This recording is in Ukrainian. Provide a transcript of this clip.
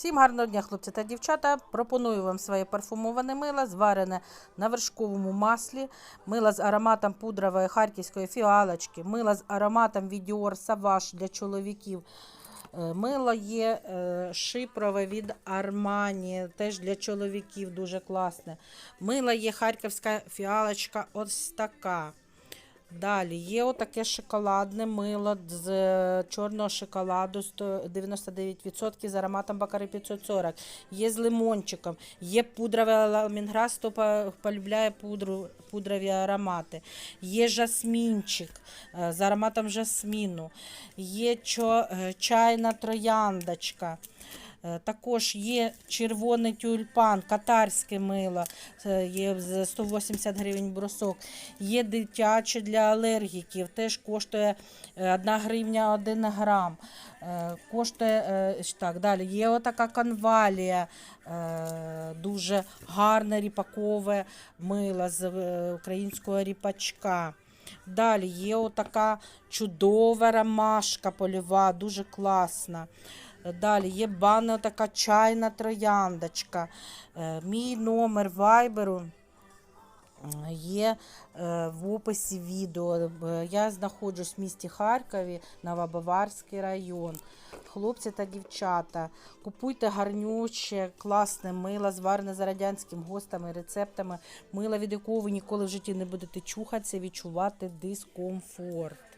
Всім гарного дня, хлопці та дівчата. Пропоную вам своє парфумоване мило, зварене на вершковому маслі, мило з ароматом пудрової харківської фіалочки, мило з ароматом від Savage для чоловіків. Е, Мило є е, шипрове від Армані, теж для чоловіків дуже класне. Мило є харківська фіалочка, ось така. Далі є отаке шоколадне мило з е, чорного шоколаду 99% з ароматом Бакари 540. Є з лимончиком, є пудровий ламінграс, хто полюбляє пудру, пудрові аромати. Є жасмінчик е, з ароматом жасміну. Є е, чайна трояндочка. Е, Також є червоний тюльпан, катарське мило, є за 180 гривень брусок. Є дитяче для алергіків, теж коштує е, 1 гривня 1 грам. Е, Коштує е, так, далі. Є отака конвалія, е, дуже гарне ріпакове мило з е, українського ріпачка. Далі є отака чудова ромашка польова, дуже класна. Далі є банна така чайна трояндочка. Е, Мій номер вайберу е, є е, в описі відео. Я знаходжусь в місті Харкові, Новобаварський район. Хлопці та дівчата, купуйте гарнюче, класне мило, зварене за радянським гостами, рецептами. Мило, від якого ви ніколи в житті не будете чухатися, відчувати дискомфорт.